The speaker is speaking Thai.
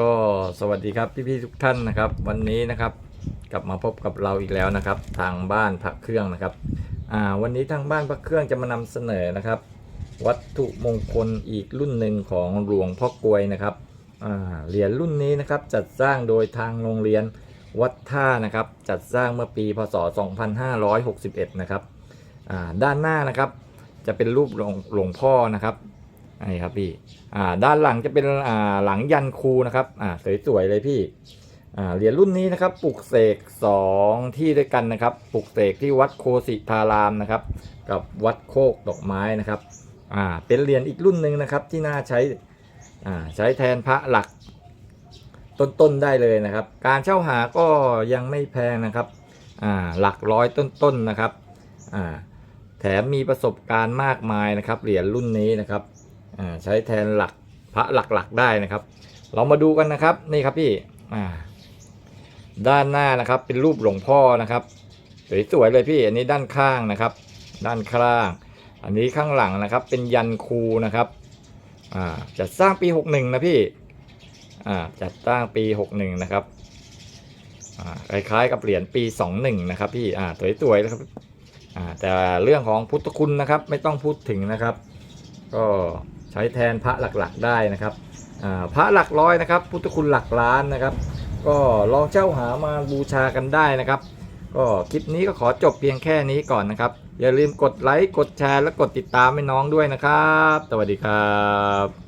ก็สวัสดีครับพี่ๆทุกท่านนะครับ วันนี้นะครับกลับมาพบกับเราอีกแล้วนะครับ ทางบ้านพระเครื่องนะครับอ่าวันนี้ทางบ้านพระเครื่องจะมานำเสนอนะครับ วัตถุมงคลอีกรุ่นหนึ่งของหลวงพ่อกลวยนะครับอ่าเหรียญรุ่นนี้นะครับจัดสร้างโดยทางโรงเรียนวัดท่านะครับจัดสร้างเมื่อปีพศ 2561 นะครับอ่าด้านหน้านะครับจะเป็นรูปหลวงหลวงพ่อนะครับ นี่ครับพี่อ่าด้านหลังจะเป็นอ่าหลังยันครูนะครับอ่าสวยๆเลยพี่อ่าเหรียญรุ่นนี้นะครับปลุกเสกสองที่ด้วยกันนะครับปลุกเสกที่วัดโคสิทารามนะครับ กับวัดโคกดอกไม้นะครับอ่าเป็นเหรียญอีกรุ่นหนึ่งนะครับที่น่าใช้อ่าใช้แทนพระหลักต้นๆได้เลยนะครับ การเช่าหาก็ยังไม่แพงนะครับอ่าหลักร้อยต้นๆนะครับอ่าแถมมีประสบการณ์มากมายนะครับเหรียญรุ่นนี้นะครับ ใช้แทนหลักพระหลักๆได้นะครับ เรามาดูกันนะครับนี่ครับพี่ด้านหน้านะครับเป็นรูปหลวงพ่อนะครับสวยๆเลยพี่อันนี้ด้านข้างนะครับ ด้านข้าง อันนี้ข้างหลังนะครับ เป็นยันครูนะครับจัดสร้างปี 61 นะพี่จัดสร้างปี 61 นะครับคล้ายๆกับเหรียญปี 21 นะครับพี่สวยๆนะครับแต่เรื่องของพุทธคุณนะครับ ไม่ต้องพูดถึงนะครับ ก็ ใช้แทนพระหลักๆได้นะครับพระหลักร้อยนะครับ พุทธคุณหลักล้านนะครับ ก็ลองเช่าหามาบูชากันได้นะครับ ก็คลิปนี้ก็ขอจบเพียงแค่นี้ก่อนนะครับ อย่าลืมกดไลค์กดแชร์และกดติดตามให้น้องด้วยนะครับ สวัสดีครับ